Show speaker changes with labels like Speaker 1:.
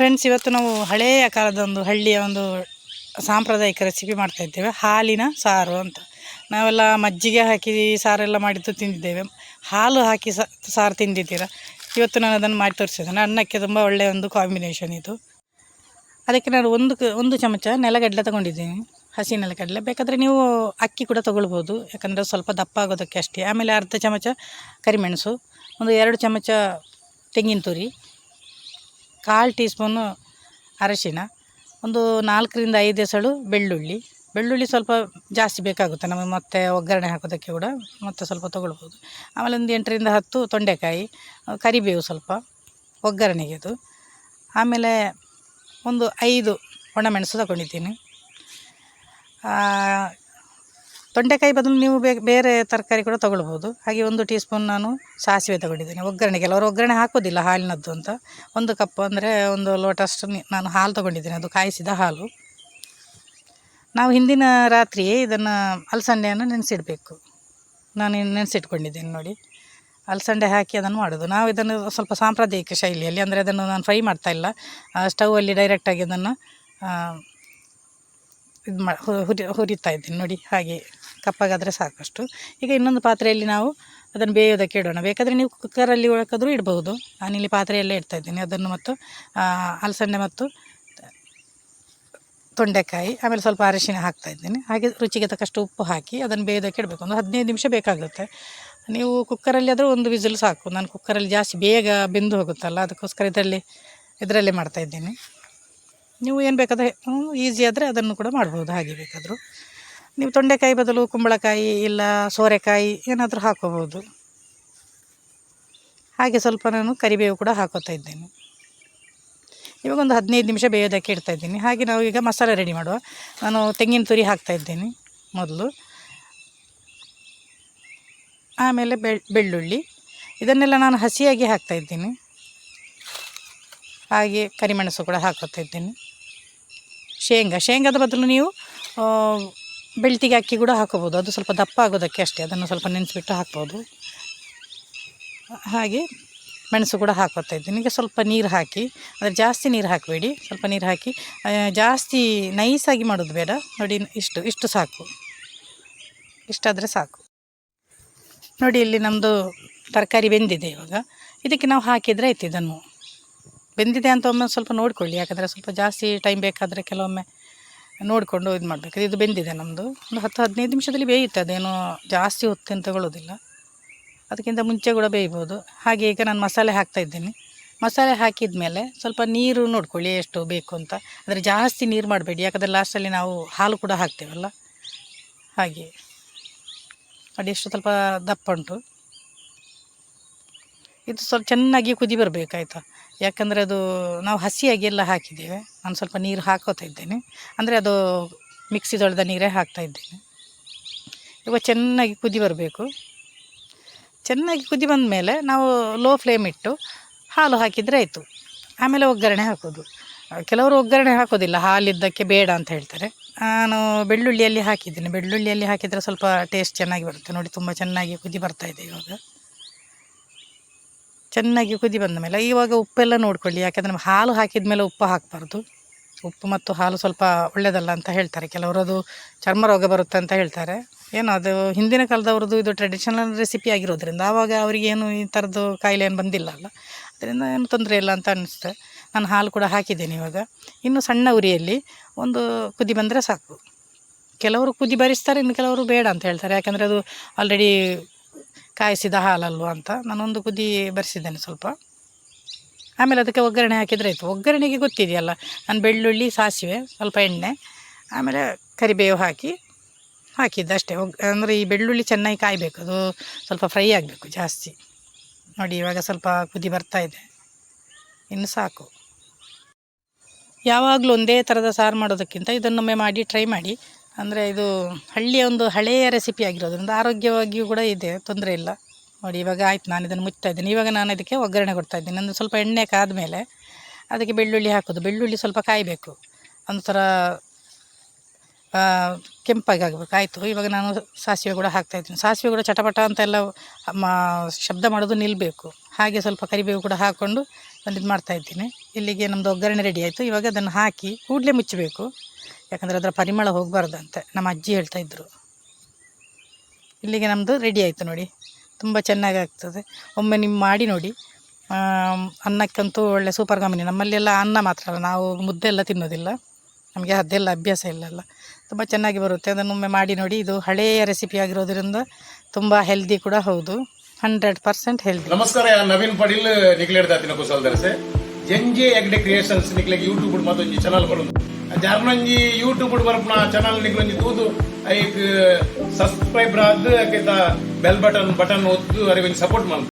Speaker 1: Friends ಇವತ್ತು ನಾವು ಹಳೆಯ ಕಾಲದ ಒಂದು ಹಳ್ಳಿಯ ಒಂದು ಸಾಂಪ್ರದಾಯಿಕ ರೆಸಿಪಿ ಮಾಡ್ತಾ ಇದ್ದೇವೆ. ಹಾಲಿನ ಸಾರು ಅಂತ. ನಾವೆಲ್ಲ ಮಜ್ಜಿಗೆ ಹಾಕಿ ಸಾರೆಲ್ಲ ಮಾಡಿದ್ದು ತಿಂದಿದ್ದೇವೆ. ಹಾಲು ಹಾಕಿ ಸಾರು ತಿಂದಿದ್ದೀರ? ಇವತ್ತು ನಾನು ಅದನ್ನು ಮಾಡಿ ತೋರಿಸಿದ್ದೇನೆ. ಅನ್ನಕ್ಕೆ ತುಂಬ ಒಳ್ಳೆಯ ಒಂದು ಕಾಂಬಿನೇಷನ್ ಇದು. ಅದಕ್ಕೆ ನಾನು ಒಂದು ಒಂದು ಚಮಚ ನೆಲಗಡಲೆ ತಗೊಂಡಿದ್ದೀನಿ. ಹಸಿ ನೆಲಗಡಲೆ. ಬೇಕಾದರೆ ನೀವು ಅಕ್ಕಿ ಕೂಡ ತೊಗೊಳ್ಬೋದು. ಯಾಕಂದರೆ ಸ್ವಲ್ಪ ದಪ್ಪ ಆಗೋದಕ್ಕೆ ಅಷ್ಟೇ. ಆಮೇಲೆ ಅರ್ಧ ಚಮಚ ಕರಿಮೆಣಸು, ಒಂದು ಎರಡು ಚಮಚ ತೆಂಗಿನ ತುರಿ ಕಾಲು ಟೀ ಸ್ಪೂನು ಅರಶಿನ ಒಂದು ನಾಲ್ಕರಿಂದ ಐದು ಎಸಳು ಬೆಳ್ಳುಳ್ಳಿ. ಬೆಳ್ಳುಳ್ಳಿ ಸ್ವಲ್ಪ ಜಾಸ್ತಿ ಬೇಕಾಗುತ್ತೆ, ನಮಗೆ ಮತ್ತೆ ಒಗ್ಗರಣೆ ಹಾಕೋದಕ್ಕೆ ಕೂಡ ಮತ್ತೆ ಸ್ವಲ್ಪ ತೊಗೊಳ್ಬೋದು. ಆಮೇಲೆ ಒಂದು ಎಂಟರಿಂದ ಹತ್ತು ತೊಂಡೆಕಾಯಿ, ಕರಿಬೇವು ಸ್ವಲ್ಪ ಒಗ್ಗರಣೆಗೆ ಅದು. ಆಮೇಲೆ ಒಂದು ಐದು ಒಣಮೆಣಸು ತಗೊಂಡಿದ್ದೀನಿ. ತೊಂಡೆಕಾಯಿ ಬದಲು ನೀವು ಬೇರೆ ತರಕಾರಿ ಕೂಡ ತೊಗೊಳ್ಬೋದು. ಹಾಗೆ ಒಂದು ಟೀ ಸ್ಪೂನ್ ನಾನು ಸಾಸಿವೆ ತಗೊಂಡಿದ್ದೀನಿ. ಒಗ್ಗರಣೆಗೆ ಕೆಲವರು ಒಗ್ಗರಣೆ ಹಾಕೋದಿಲ್ಲ ಹಾಲಿನದ್ದು ಅಂತ. ಒಂದು ಕಪ್ ಅಂದರೆ ಒಂದು ಲೋಟಷ್ಟು ನಾನು ಹಾಲು ತಗೊಂಡಿದ್ದೀನಿ. ಅದು ಕಾಯಿಸಿದ ಹಾಲು. ನಾವು ಹಿಂದಿನ ರಾತ್ರಿಯೇ ಇದನ್ನು ಅಲಸಂಡೆಯನ್ನು ನೆನೆಸಿಡಬೇಕು. ನಾನು ನೆನೆಸಿಟ್ಕೊಂಡಿದ್ದೀನಿ ನೋಡಿ. ಅಲಸಂಡೆ ಹಾಕಿ ಅದನ್ನು ಮಾಡೋದು. ನಾವು ಇದನ್ನು ಸ್ವಲ್ಪ ಸಾಂಪ್ರದಾಯಿಕ ಶೈಲಿಯಲ್ಲಿ, ಅಂದರೆ ಅದನ್ನು ನಾನು ಫ್ರೈ ಮಾಡ್ತಾ ಇಲ್ಲ. ಸ್ಟೌವಲ್ಲಿ ಡೈರೆಕ್ಟಾಗಿ ಅದನ್ನು ಇದು ಮಾ ಹುರಿ, ಹುರಿತಾ ಇದ್ದೀನಿ ನೋಡಿ. ಹಾಗೆ ಕಪ್ಪಗಾದರೆ ಸಾಕಷ್ಟು. ಈಗ ಇನ್ನೊಂದು ಪಾತ್ರೆಯಲ್ಲಿ ನಾವು ಅದನ್ನು ಬೇಯೋದಕ್ಕೆ ಇಡೋಣ. ಬೇಕಾದರೆ ನೀವು ಕುಕ್ಕರಲ್ಲಿ ಒಳಕಾದರೂ ಇಡಬಹುದು ನಾನಿಲ್ಲಿ ಪಾತ್ರೆಯಲ್ಲೇ ಇಡ್ತಾ ಇದ್ದೀನಿ. ಅದನ್ನು ಮತ್ತು ಅಲಸಂಡೆ ಮತ್ತು ತೊಂಡೆಕಾಯಿ, ಆಮೇಲೆ ಸ್ವಲ್ಪ ಅರಿಶಿನ ಹಾಕ್ತಾ ಇದ್ದೀನಿ. ಹಾಗೆ ರುಚಿಗೆ ತಕ್ಕಷ್ಟು ಉಪ್ಪು ಹಾಕಿ ಅದನ್ನು ಬೇಯೋದಕ್ಕೆ ಇಡಬೇಕು. ಒಂದು ಹದಿನೈದು ನಿಮಿಷ ಬೇಕಾಗುತ್ತೆ. ನೀವು ಕುಕ್ಕರಲ್ಲಿ ಆದರೂ ಒಂದು ವಿಸಿಲ್ ಸಾಕು. ನಾನು ಕುಕ್ಕರಲ್ಲಿ ಜಾಸ್ತಿ ಬೇಗ ಬೆಂದು ಹೋಗುತ್ತಲ್ಲ, ಅದಕ್ಕೋಸ್ಕರ ಇದರಲ್ಲಿ, ಇದರಲ್ಲೇ ಮಾಡ್ತಾ ಇದ್ದೀನಿ. ನೀವು ಏನು ಬೇಕಾದರೆ ಈಸಿ ಆದರೆ ಅದನ್ನು ಕೂಡ ಮಾಡ್ಬೋದು, ಹಾಗೆ ಬೇಕಾದರೂ. ನೀವು ತೊಂಡೆಕಾಯಿ ಬದಲು ಕುಂಬಳಕಾಯಿ ಇಲ್ಲ ಸೋರೆಕಾಯಿ ಏನಾದರೂ ಹಾಕೋಬೋದು. ಹಾಗೆ ಸ್ವಲ್ಪ ನಾನು ಕರಿಬೇವು ಕೂಡ ಹಾಕೋತಾ ಇದ್ದೇನೆ. ಇವಾಗ ಒಂದು ಹದಿನೈದು ನಿಮಿಷ ಬೇಯೋದಕ್ಕೆ ಇಡ್ತಾ ಇದ್ದೀನಿ. ಹಾಗೆ ನಾವು ಈಗ ಮಸಾಲೆ ರೆಡಿ ಮಾಡುವ. ನಾನು ತೆಂಗಿನ ತುರಿ ಹಾಕ್ತಾ ಇದ್ದೀನಿ ಮೊದಲು. ಆಮೇಲೆ ಬೆಳ್, ಬೆಳ್ಳುಳ್ಳಿ. ಇದನ್ನೆಲ್ಲ ನಾನು ಹಸಿಯಾಗಿ ಹಾಕ್ತಾ ಇದ್ದೀನಿ. ಹಾಗೆ ಕರಿಮೆಣಸು ಕೂಡ ಹಾಕೋತಾ ಇದ್ದೀನಿ. ಶೇಂಗಾ, ಶೇಂಗಾದ ಬದಲು ನೀವು ಬೆಳ್ತಿಗೆ ಅಕ್ಕಿ ಕೂಡ ಹಾಕೋಬೋದು. ಅದು ಸ್ವಲ್ಪ ದಪ್ಪ ಆಗೋದಕ್ಕೆ ಅಷ್ಟೇ. ಅದನ್ನು ಸ್ವಲ್ಪ ನೆನೆಸಿಬಿಟ್ಟು ಹಾಕ್ಬೋದು. ಹಾಗೆ ಮೆಣಸು ಕೂಡ ಹಾಕೋತಾ ಇದ್ದೀನಿ. ಈಗ ಸ್ವಲ್ಪ ನೀರು ಹಾಕಿ, ಅಂದರೆ ಜಾಸ್ತಿ ನೀರು ಹಾಕಬೇಡಿ. ಸ್ವಲ್ಪ ನೀರು ಹಾಕಿ ಜಾಸ್ತಿ ನೈಸಾಗಿ ಮಾಡೋದು ಬೇಡ. ನೋಡಿ, ಇಷ್ಟು ಇಷ್ಟು ಸಾಕು. ಇಷ್ಟಾದರೆ ಸಾಕು. ನೋಡಿ, ಇಲ್ಲಿ ನಮ್ಮದು ತರಕಾರಿ ಬೆಂದಿದೆ ಇವಾಗ. ಇದಕ್ಕೆ ನಾವು ಹಾಕಿದರೆ ಆಯ್ತು ಇದನ್ನು. ಬೆಂದಿದೆ ಅಂತ ಒಮ್ಮೆ ಸ್ವಲ್ಪ ನೋಡಿಕೊಳ್ಳಿ. ಯಾಕಂದರೆ ಸ್ವಲ್ಪ ಜಾಸ್ತಿ ಟೈಮ್ ಬೇಕಾದರೆ ಕೆಲವೊಮ್ಮೆ ನೋಡಿಕೊಂಡು ಇದು ಮಾಡಬೇಕು. ಇದು ಬೆಂದಿದೆ ನಮ್ಮದು ಒಂದು ಹತ್ತು ಹದಿನೈದು ನಿಮಿಷದಲ್ಲಿ ಬೇಯುತ್ತೆ. ಅದೇನು ಜಾಸ್ತಿ ಹೊತ್ತೇನು ತಗೊಳ್ಳೋದಿಲ್ಲ ಅದಕ್ಕಿಂತ ಮುಂಚೆ ಕೂಡ ಬೇಯ್ಬೋದು. ಹಾಗೆ ಈಗ ನಾನು ಮಸಾಲೆ ಹಾಕ್ತಾ ಇದ್ದೀನಿ. ಮಸಾಲೆ ಹಾಕಿದ ಮೇಲೆ ಸ್ವಲ್ಪ ನೀರು ನೋಡ್ಕೊಳ್ಳಿ, ಎಷ್ಟು ಬೇಕು ಅಂತ. ಅಂದರೆ ಜಾಸ್ತಿ ನೀರು ಮಾಡಬೇಡಿ. ಯಾಕಂದರೆ ಲಾಸ್ಟಲ್ಲಿ ನಾವು ಹಾಲು ಕೂಡ ಹಾಕ್ತೇವಲ್ಲ. ಹಾಗೆ. ಅದೆಷ್ಟು ಸ್ವಲ್ಪ ದಪ್ಪ ಉಂಟು. ಇದು ಸ್ವಲ್ಪ ಚೆನ್ನಾಗಿ ಕುದಿ ಬರಬೇಕಾಯ್ತು. ಯಾಕಂದರೆ ಅದು ನಾವು ಹಸಿಯಾಗಿ ಎಲ್ಲ ಹಾಕಿದ್ದೇವೆ. ನಾನು ಸ್ವಲ್ಪ ನೀರು ಹಾಕೋತಾ ಇದ್ದೇನೆ. ಅಂದರೆ ಅದು ಮಿಕ್ಸಿ ತೊಳೆದ ನೀರೇ ಹಾಕ್ತಾ ಇದ್ದೇನೆ. ಇವಾಗ ಚೆನ್ನಾಗಿ ಕುದಿ ಬರಬೇಕು. ಚೆನ್ನಾಗಿ ಕುದಿ ಬಂದ ಮೇಲೆ ನಾವು ಲೋ ಫ್ಲೇಮ್ ಇಟ್ಟು ಹಾಲು ಹಾಕಿದರೆ ಆಯಿತು. ಆಮೇಲೆ ಒಗ್ಗರಣೆ ಹಾಕೋದು. ಕೆಲವರು ಒಗ್ಗರಣೆ ಹಾಕೋದಿಲ್ಲ. ಹಾಲಿದ್ದಕ್ಕೆ ಬೇಡ ಅಂತ ಹೇಳ್ತಾರೆ. ನಾನು ಬೆಳ್ಳುಳ್ಳಿಯಲ್ಲಿ ಹಾಕಿದ್ದೀನಿ. ಬೆಳ್ಳುಳ್ಳಿಯಲ್ಲಿ ಹಾಕಿದರೆ ಸ್ವಲ್ಪ ಟೇಸ್ಟ್ ಚೆನ್ನಾಗಿ ಬರುತ್ತೆ. ನೋಡಿ, ತುಂಬ ಚೆನ್ನಾಗಿ ಕುದಿ ಬರ್ತಾ ಇದೆ ಇವಾಗ. ಚೆನ್ನಾಗಿ ಕುದಿ ಬಂದ ಮೇಲೆ ಇವಾಗ ಉಪ್ಪೆಲ್ಲ ನೋಡ್ಕೊಳ್ಳಿ. ಯಾಕೆಂದರೆ ನಾವು ಹಾಲು ಹಾಕಿದ ಮೇಲೆ ಉಪ್ಪು ಹಾಕಬಾರ್ದು. ಉಪ್ಪು ಮತ್ತು ಹಾಲು ಸ್ವಲ್ಪ ಒಳ್ಳೆಯದಲ್ಲ ಅಂತ ಹೇಳ್ತಾರೆ. ಕೆಲವರು ಅದು ಚರ್ಮ ರೋಗ ಬರುತ್ತೆ ಅಂತ ಹೇಳ್ತಾರೆ. ಏನೋ ಅದು ಹಿಂದಿನ ಕಾಲದವ್ರದ್ದು ಇದು ಟ್ರೆಡಿಷನಲ್ ರೆಸಿಪಿ ಆಗಿರೋದ್ರಿಂದ ಆವಾಗ ಅವರಿಗೇನು ಈ ಥರದ್ದು ಕಾಯಿಲೆ ಏನು ಬಂದಿಲ್ಲ ಅಲ್ಲ. ಅದರಿಂದ ಏನು ತೊಂದರೆ ಇಲ್ಲ ಅಂತ ಅನ್ನಿಸುತ್ತೆ ನಾನು ಹಾಲು ಕೂಡ ಹಾಕಿದ್ದೇನೆ ಇವಾಗ. ಇನ್ನು ಸಣ್ಣ ಉರಿಯಲ್ಲಿ ಒಂದು ಕುದಿ ಬಂದರೆ ಸಾಕು. ಕೆಲವರು ಕುದಿ ಬರಿಸ್ತಾರೆ, ಇನ್ನು ಕೆಲವರು ಬೇಡ ಅಂತ ಹೇಳ್ತಾರೆ. ಯಾಕಂದರೆ ಅದು ಆಲ್ರೆಡಿ ಕಾಯಿಸಿದ ಹಾಲಲ್ವ ಅಂತ ನಾನೊಂದು ಕುದಿ ಬರೆಸಿದ್ದೇನೆ ಸ್ವಲ್ಪ. ಆಮೇಲೆ ಅದಕ್ಕೆ ಒಗ್ಗರಣೆ ಹಾಕಿದರೆ ಆಯಿತು. ಒಗ್ಗರಣೆಗೆ ಗೊತ್ತಿದೆಯಲ್ಲ, ನಾನು ಬೆಳ್ಳುಳ್ಳಿ, ಸಾಸಿವೆ, ಸ್ವಲ್ಪ ಎಣ್ಣೆ, ಆಮೇಲೆ ಕರಿಬೇವು ಹಾಕಿ, ಹಾಕಿದ್ದು ಅಷ್ಟೇ. ಒಗ್, ಅಂದರೆ ಈ ಬೆಳ್ಳುಳ್ಳಿ ಚೆನ್ನಾಗಿ ಕಾಯಬೇಕು. ಅದು ಸ್ವಲ್ಪ ಫ್ರೈ ಆಗಬೇಕು ಜಾಸ್ತಿ. ನೋಡಿ, ಇವಾಗ ಸ್ವಲ್ಪ ಕುದಿ ಬರ್ತಾ ಇದೆ. ಇನ್ನು ಸಾಕು. ಯಾವಾಗಲೂ ಒಂದೇ ಥರದ ಸಾರು ಮಾಡೋದಕ್ಕಿಂತ ಇದನ್ನೊಮ್ಮೆ ಮಾಡಿ, ಟ್ರೈ ಮಾಡಿ. ಅಂದರೆ ಇದು ಹಳ್ಳಿಯ ಒಂದು ಹಳೆಯ ರೆಸಿಪಿ ಆಗಿರೋದ್ರಿಂದ ಆರೋಗ್ಯವಾಗಿಯೂ ಕೂಡ ಇದೆ, ತೊಂದರೆ ಇಲ್ಲ. ನೋಡಿ, ಇವಾಗ ಆಯ್ತು, ನಾನು ಇದನ್ನು ಮುಚ್ತಾ ಇದ್ದೀನಿ. ಇವಾಗ ನಾನು ಅದಕ್ಕೆ ಒಗ್ಗರಣೆ ಕೊಡ್ತಾ ಇದ್ದೀನಿ. ಒಂದು ಸ್ವಲ್ಪ ಎಣ್ಣೆ ಕಾದ್ಮೇಲೆ ಅದಕ್ಕೆ ಬೆಳ್ಳುಳ್ಳಿ ಹಾಕೋದು. ಬೆಳ್ಳುಳ್ಳಿ ಸ್ವಲ್ಪ ಕಾಯಬೇಕು. ಒಂಥರ ಕೆಂಪಾಗಿ ಆಗಬೇಕು ಆಯಿತು, ಇವಾಗ ನಾನು ಸಾಸಿವೆ ಕೂಡ ಹಾಕ್ತಾಯಿದ್ದೀನಿ ಸಾಸಿವೆ ಕೂಡ ಚಟಪಟ ಅಂತ ಎಲ್ಲ ಮ, ಶಬ್ದ ಮಾಡೋದು ನಿಲ್ಲಬೇಕು ಹಾಗೆ ಸ್ವಲ್ಪ ಕರಿಬೇವು ಕೂಡ ಹಾಕ್ಕೊಂಡು ಒಂದು ಇದು ಮಾಡ್ತಾ ಇದ್ದೀನಿ. ಇಲ್ಲಿಗೆ ನಮ್ಮದು ಒಗ್ಗರಣೆ ರೆಡಿ ಆಯಿತು. ಇವಾಗ ಅದನ್ನು ಹಾಕಿ ಕೂಡಲೇ ಮುಚ್ಚಬೇಕು. ಯಾಕಂದರೆ ಅದರ ಪರಿಮಳ ಹೋಗಬಾರ್ದಂತೆ. ನಮ್ಮ ಅಜ್ಜಿ ಹೇಳ್ತಾಯಿದ್ರು ಇಲ್ಲಿಗೆ ನಮ್ಮದು ರೆಡಿ ಆಯಿತು ನೋಡಿ. ತುಂಬ ಚೆನ್ನಾಗಿ ಆಗ್ತದೆ. ಒಮ್ಮೆ ನಿಮ್ಮ ಮಾಡಿ ನೋಡಿ. ಅನ್ನಕ್ಕಂತೂ ಒಳ್ಳೆ ಸೂಪರ್ ಕಾಂಬಿನಿ ನಮ್ಮಲ್ಲೆಲ್ಲ ಅನ್ನ ಮಾತ್ರ ಅಲ್ಲ, ನಾವು ಮುದ್ದೆ ಎಲ್ಲ ತಿನ್ನೋದಿಲ್ಲ. ನಮಗೆ ಅದೆಲ್ಲ ಅಭ್ಯಾಸ ಇಲ್ಲಲ್ಲ. ತುಂಬ ಚೆನ್ನಾಗಿ ಬರುತ್ತೆ. ಅದನ್ನು ಒಮ್ಮೆ ಮಾಡಿ ನೋಡಿ. ಇದು ಹಳೆಯ ರೆಸಿಪಿ ಆಗಿರೋದರಿಂದ ತುಂಬ ಹೆಲ್ದಿ ಕೂಡ ಹೌದು. ಹಂಡ್ರೆಡ್ ಪರ್ಸೆಂಟ್ ಹೆಲ್ದಿ
Speaker 2: ನಮಸ್ಕಾರ ನವೀನ್ ಪಡೀಲ್ ನಿಕ್ಲೇಡ್ ದಾತಿನ ಕುಶಲ್ ದರ್ಸೆ ಜಂಜೆ ಎಗ್ಡೆ ಕ್ರಿಯೇಷನ್ಸ್ ನಿಕ್ಲೆಗ್ ಯೂಟ್ಯೂಬ್ ಮತ್ತೊಂಜಿ ಚಾನಲ್ ಬರುದು ಜಾರ್ನಂಜಿ ಯೂಟ್ಯೂಬ್ ಬರ್ಪನ ಚಾನಲ್ ನಿಕ್ಲೊಂಜಿ ತೂದು ಐಕ್ ಸಬ್ಸ್ಕ್ರೈಬ್ ಆದ್ ಬೆಲ್ ಬಟನ್ ಬಟನ್ ಒತ್ತು ಅರಿವಿನ ಸಪೋರ್ಟ್ ಮಲ್ಪು